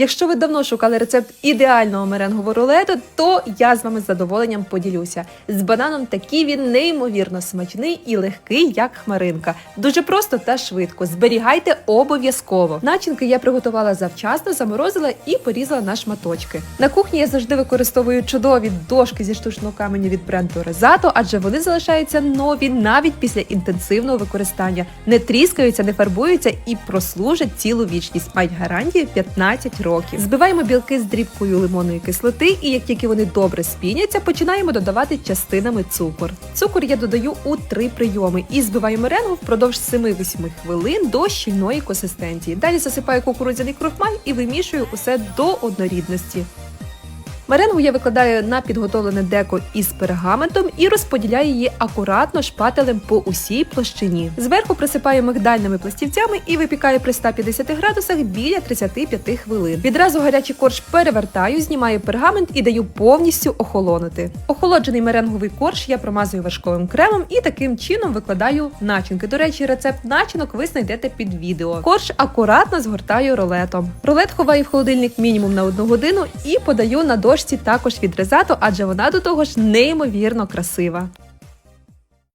Якщо ви давно шукали рецепт ідеального меренгового рулету, то я з вами з задоволенням поділюся. З бананом такий він неймовірно смачний і легкий, як хмаринка. Дуже просто та швидко. Зберігайте обов'язково. Начинки я приготувала завчасно, заморозила і порізала на шматочки. На кухні я завжди використовую чудові дошки зі штучного каменю від бренду Резато, адже вони залишаються нові навіть після інтенсивного використання, не тріскаються, не фарбуються і прослужать цілу вічність. Мають гарантію 15 років. Збиваємо білки з дрібкою лимонної кислоти, і як тільки вони добре спіняться, починаємо додавати частинами цукор. Цукор я додаю у три прийоми і збиваю меренгу впродовж 7-8 хвилин до щільної консистенції. Далі засипаю кукурудзяний крохмаль і вимішую усе до однорідності. Меренгу я викладаю на підготовлене деко із пергаментом і розподіляю її акуратно шпателем по усій площині. Зверху присипаю мигдальними пластівцями і випікаю при 150 градусах біля 35 хвилин. Відразу гарячий корж перевертаю, знімаю пергамент і даю повністю охолонути. Охолоджений меренговий корж я промазую вершковим кремом і таким чином викладаю начинки. До речі, рецепт начинок ви знайдете під відео. Корж акуратно згортаю рулетом. Рулет ховаю в холодильник мінімум на одну годину і подаю на дошці також від адже вона до того ж неймовірно красива.